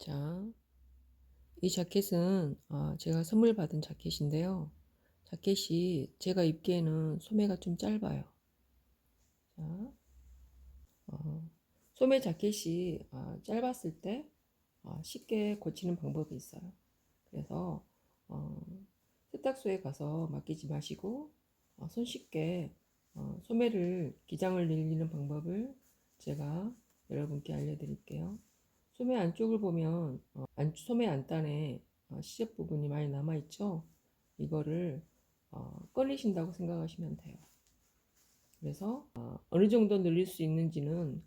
자, 이 자켓은 아, 제가 선물 받은 자켓인데요. 자켓이 제가 입기에는 소매가 좀 짧아요. 자, 어, 소매 자켓이 아, 짧았을 때 아, 쉽게 고치는 방법이 있어요. 그래서 어, 세탁소에 가서 맡기지 마시고 어, 손쉽게 어, 소매를 기장을 늘리는 방법을 제가 여러분께 알려드릴게요. 소매 안쪽을 보면 어, 안, 소매 안단에 어, 시접 부분이 많이 남아 있죠. 이거를 어, 꺼내신다고 생각하시면 돼요. 그래서 어, 어느 정도 늘릴 수 있는지는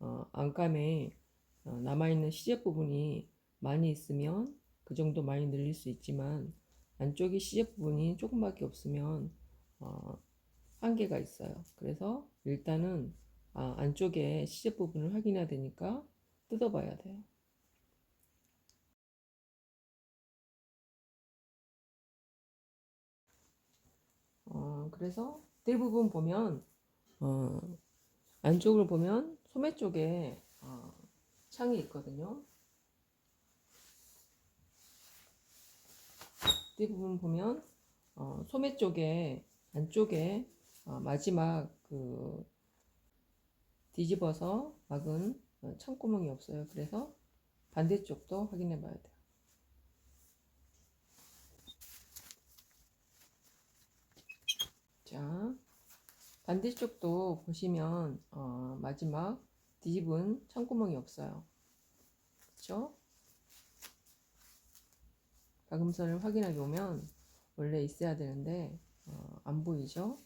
어, 안감에 어, 남아있는 시접 부분이 많이 있으면 그 정도 많이 늘릴 수 있지만 안쪽에 시접 부분이 조금밖에 없으면 어, 한계가 있어요. 그래서 일단은 아, 안쪽에 시접 부분을 확인해야 되니까 뜯어봐야 돼요. 어, 그래서 대부분 보면 어, 안쪽을 보면 소매 쪽에 어, 창이 있거든요. 대부분 보면 어, 소매 쪽에 안쪽에 어, 마지막 그 뒤집어서 막은 어, 창구멍이 없어요. 그래서 반대쪽도 확인해 봐야 돼요. 자, 반대쪽도 보시면 어, 마지막 뒤집은 창구멍이 없어요. 그렇죠? 박음선을 확인하게 오면 원래 있어야 되는데 어, 안 보이죠?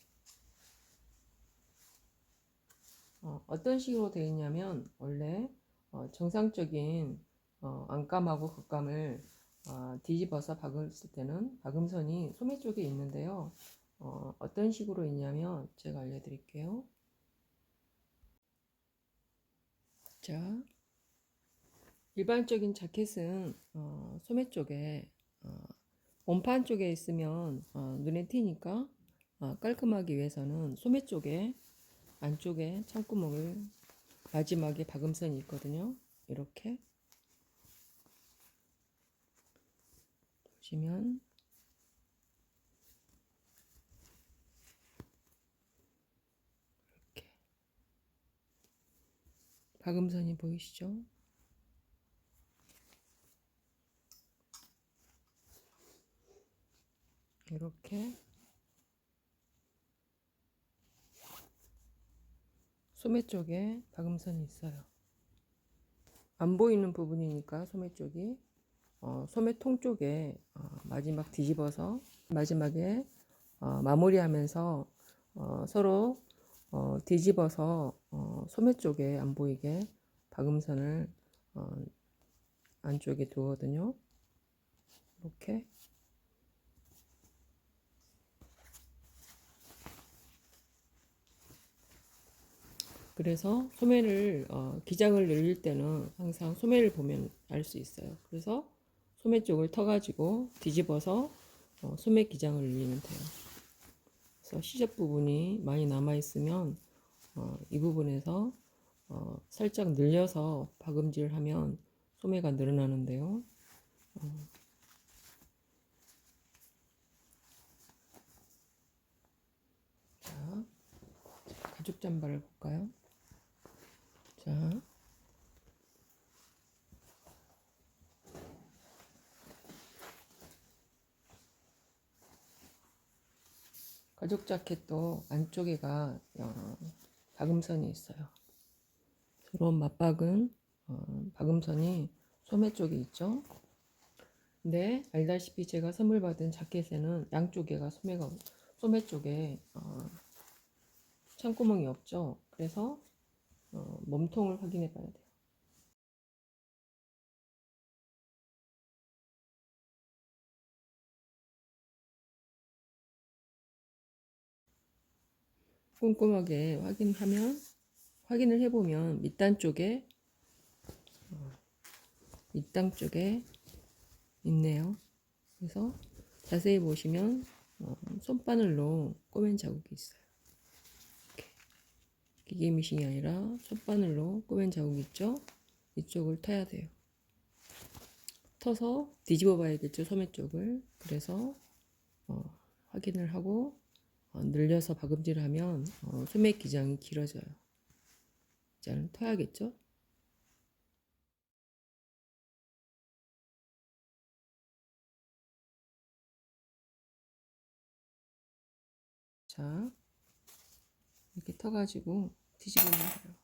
어, 떤 식으로 되어 있냐면 원래 어, 정상적인 어, 안감하고 겉감을 어, 뒤집어서 박았을 때는 박음선이 소매 쪽에 있는데요. 어, 어떤 식으로 있냐면 제가 알려드릴게요. 자, 일반적인 자켓은 어, 소매 쪽에 어, 원판 쪽에 있으면 어, 눈에 띄니까 어, 깔끔하기 위해서는 소매 쪽에 안쪽에 창구멍을 마지막에 박음선이 있거든요. 이렇게 보시면 이렇게 박음선이 보이시죠? 이렇게 소매 쪽에 박음선이 있어요. 안 보이는 부분이니까 소매 쪽이 어, 소매 통 쪽에 어, 마지막 뒤집어서 마지막에 어, 마무리하면서 어, 서로 어, 뒤집어서 어, 소매 쪽에 안 보이게 박음선을 어, 안쪽에 두거든요. 이렇게 그래서 소매를 어, 기장을 늘릴 때는 항상 소매를 보면 알 수 있어요. 그래서 소매 쪽을 터 가지고 뒤집어서 어, 소매 기장을 늘리면 돼요. 그래서 시접 부분이 많이 남아 있으면 어, 이 부분에서 어, 살짝 늘려서 박음질을 하면 소매가 늘어나는데요. 어, 자, 가죽 잠바를 볼까요? 자, 가죽 자켓도 안쪽에가 어, 박음선이 있어요. 들어온 맞박은 어, 박음선이 소매 쪽에 있죠. 근데 알다시피 제가 선물 받은 자켓에는 양쪽에가 소매가 소매 쪽에 어, 창구멍이 없죠. 그래서 어, 몸통을 확인해 봐야 돼요. 꼼꼼하게 확인하면 확인을 해보면 밑단 쪽에 어, 밑단 쪽에 있네요. 그래서 자세히 보시면 어, 손바늘로 꼬맨 자국이 있어요. 이렇게 기계 미싱이 아니라 손바늘로 꼬맨 자국이 있죠. 이쪽을 타야 돼요. 터서 뒤집어 봐야겠죠 소매 쪽을 그래서 어, 확인을 하고 어, 늘려서 박음질을 하면 어, 소매 기장이 길어져요. 이제는 터야겠죠? 자 이렇게 터가지고 뒤집으면 돼요.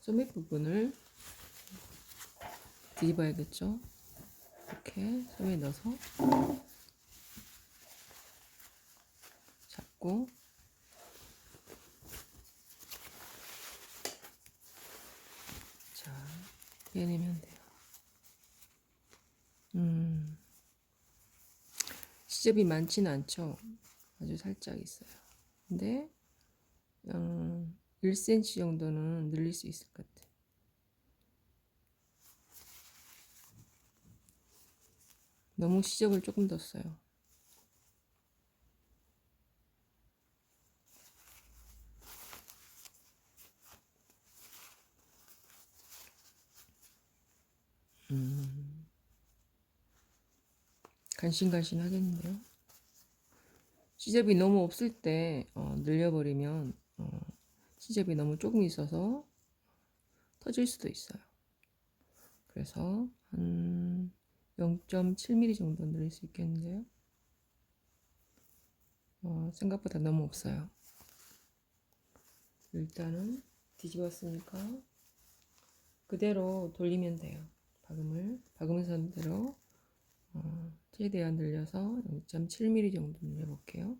소매 부분을 뒤집어야겠죠. 이렇게 소매 넣어서 잡고 자 빼내면 돼요. 음 시접이 많지는 않죠. 아주 살짝 있어요. 근데 음, 1cm 정도는 늘릴 수 있을 것 같아. 너무 시접을 조금 뒀어요. 간신간신 하겠는데요. 시접이 너무 없을 때 어, 늘려버리면 어, 시접이 너무 조금 있어서 터질 수도 있어요. 그래서 한 0.7mm 정도 늘릴 수 있겠는데요. 어, 생각보다 너무 없어요. 일단은 뒤집었으니까 그대로 돌리면 돼요. 박음을 박음 선대로 어, 최대한 늘려서 0.7mm 정도 늘려볼게요.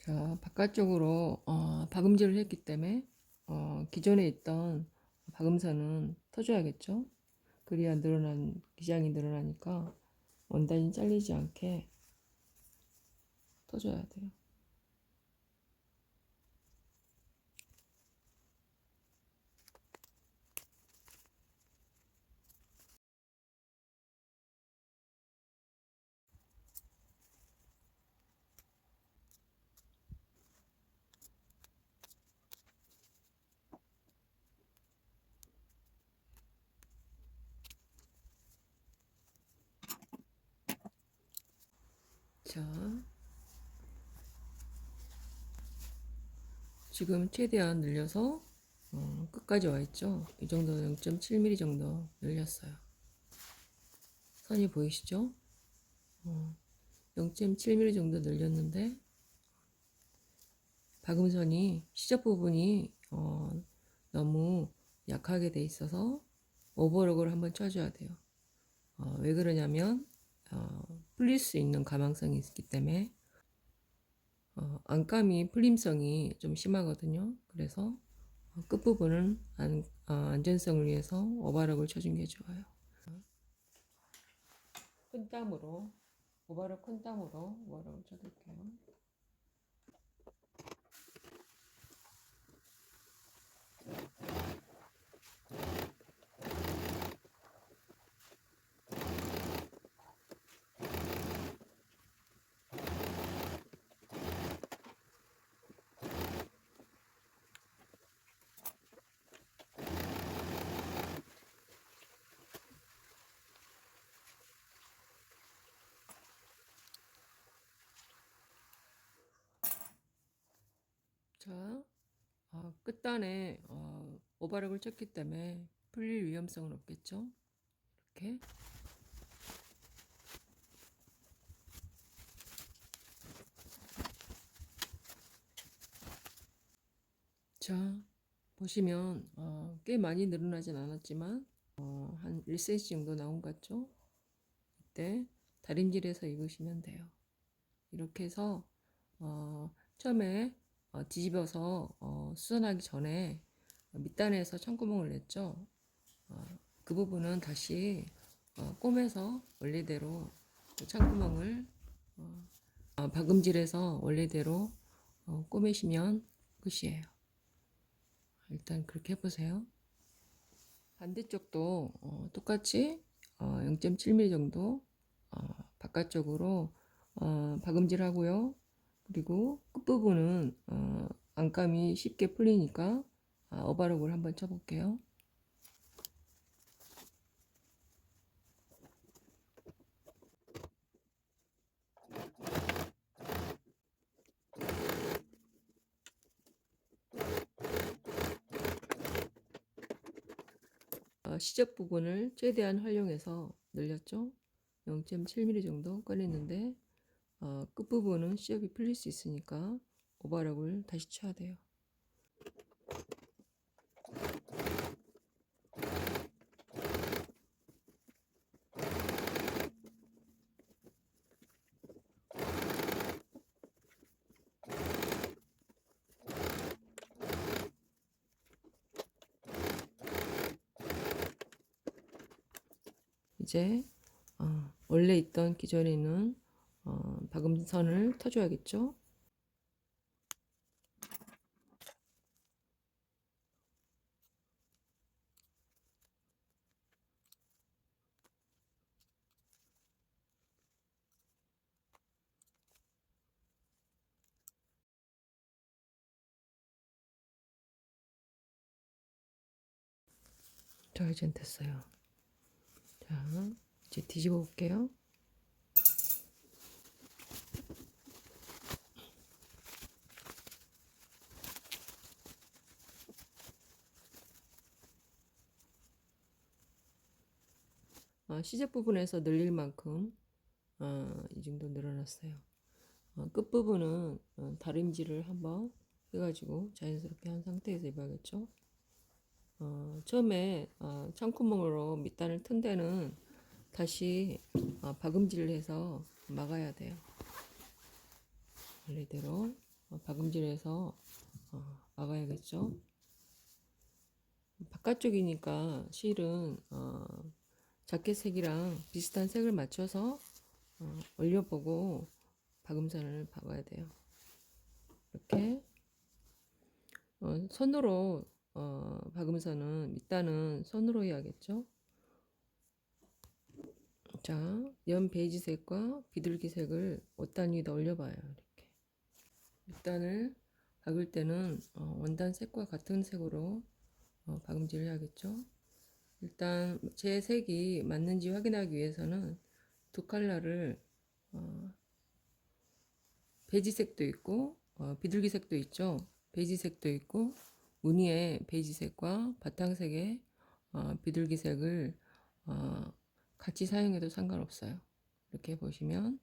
자, 바깥쪽으로 어, 박음질을 했기 때문에 어, 기존에 있던 박음선은 터줘야겠죠. 그래야 늘어난 기장이 늘어나니까 원단이 잘리지 않게 터줘야 돼요. 자, 지금 최대한 늘려서 어, 끝까지 와 있죠. 이 정도 0.7mm 정도 늘렸어요. 선이 보이시죠? 어, 0.7mm 정도 늘렸는데 박음선이 시접 부분이 어, 너무 약하게 돼 있어서 오버록을 한번 쳐줘야 돼요. 어, 왜 그러냐면 어, 풀릴 수 있는 가망성이 있기 때문에 어, 안감이 풀림성이 좀 심하거든요. 그래서 어, 끝부분은 안, 어, 안전성을 위해서 오바락을 쳐준 게 좋아요. 큰 땀으로 오바락 큰 땀으로 오바락을 쳐줄게요. 자, 어, 끝단에 어, 오바락을 쳤기 때문에 풀릴 위험성은 없겠죠? 이렇게 자, 보시면 어, 꽤 많이 늘어나진 않았지만 어, 한 1cm 정도 나온 것 같죠? 이때 다림질해서 입으시면 돼요. 이렇게 해서 어, 처음에 어, 뒤집어서 어, 수선하기 전에 밑단에서 창구멍을 냈죠. 어, 그 부분은 다시 어, 꼬매서 원래대로 그 창구멍을 어, 어, 박음질해서 원래대로 어, 꼬매시면 끝이에요. 일단 그렇게 해보세요. 반대쪽도 어, 똑같이 어, 0.7mm 정도 어, 바깥쪽으로 어, 박음질 하고요. 그리고 끝부분은 어, 안감이 쉽게 풀리니까 아, 어바록을 한번 쳐볼게요. 어, 시접 부분을 최대한 활용해서 늘렸죠. 0.7mm 정도 꺼냈는데 어, 끝부분은 시접이 풀릴 수 있으니까 오버락을 다시 쳐야 돼요. 이제 어, 원래 있던 기존에 있는 어, 박음선을 터줘야겠죠. 자, 이젠 됐어요. 자, 이제 뒤집어 볼게요. 어, 시접 부분에서 늘릴 만큼 어, 이 정도 늘어났어요. 어, 끝부분은 어, 다림질을 한번 해가지고 자연스럽게 한 상태에서 입어야겠죠. 어, 처음에 어, 창구멍으로 밑단을 튼 데는 다시 어, 박음질을 해서 막아야 돼요. 원래대로 어, 박음질해서 어, 막아야겠죠. 바깥쪽이니까 실은 어, 자켓 색이랑 비슷한 색을 맞춰서 어, 올려보고 박음선을 박아야 돼요. 이렇게 어, 손으로 어, 박음선은 밑단은 손으로 해야겠죠. 자, 연 베이지색과 비둘기색을 옷단 위에다 올려봐요. 이렇게 밑단을 박을 때는 어, 원단 색과 같은 색으로 어, 박음질을 해야겠죠. 일단 제 색이 맞는지 확인하기 위해서는 두 컬러를 어, 베지색도 있고 어, 비둘기색도 있죠. 베지색도 있고 무늬의 베이지색과 바탕색의 어, 비둘기색을 어, 같이 사용해도 상관없어요. 이렇게 보시면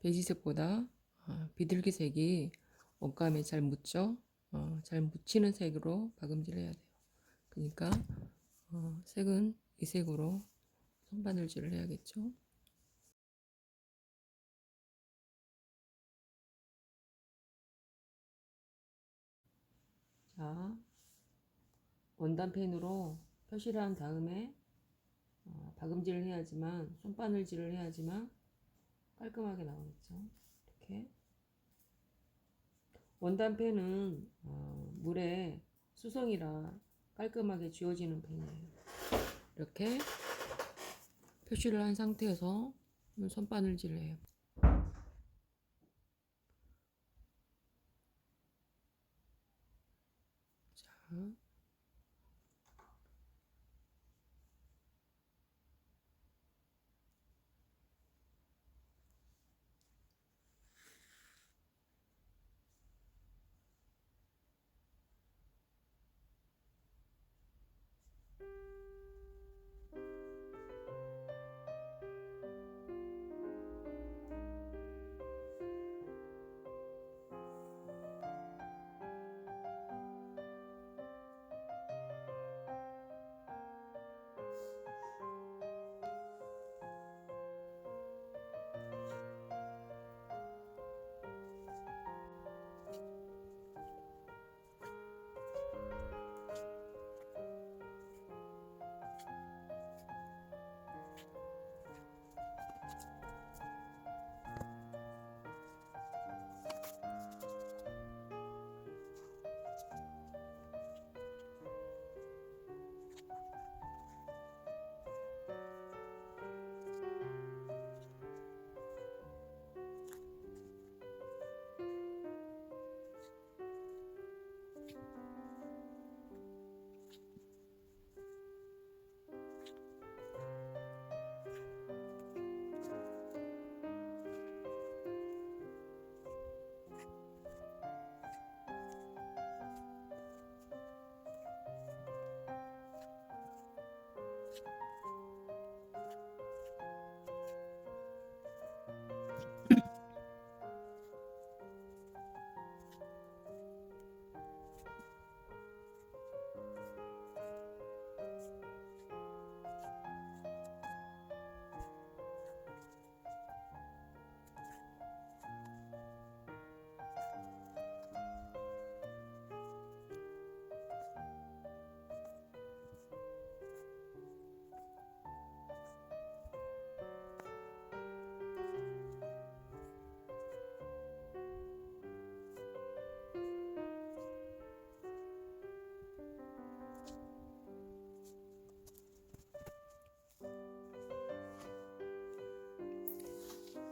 베이지색보다 어, 비둘기색이 옷감에 잘 묻죠. 어, 잘 묻히는 색으로 박음질 해야 돼요. 그러니까 어, 색은 이 색으로 손바늘질을 해야겠죠. 자, 원단 펜으로 표시를 한 다음에 어, 박음질을 해야지만 손바늘질을 해야지만 깔끔하게 나오겠죠. 이렇게 원단 펜은 어, 물에 수성이라 깔끔하게 지워지는 펜이에요. 이렇게 표시를 한 상태에서 손바늘질을 해요. 자,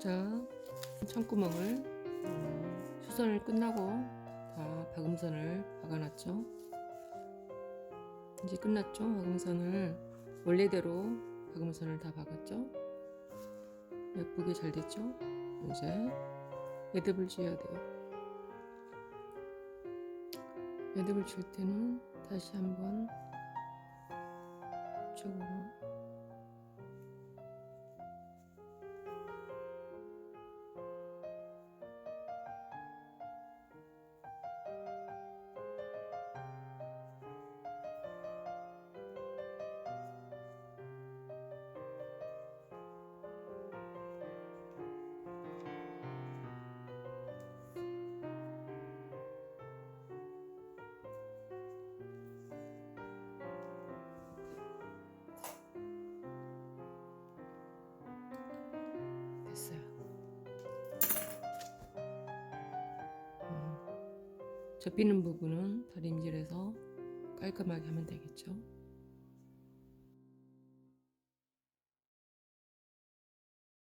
자, 창구멍을 어, 수선을 끝나고 다 박음선을 박아놨죠. 이제 끝났죠. 박음선을 원래대로 박음선을 다 박았죠. 예쁘게 잘 됐죠. 이제 매듭을 지어야 돼요. 매듭을 줄 때는 다시 한번 이쪽으로 접히는 부분은 다림질해서 깔끔하게 하면 되겠죠.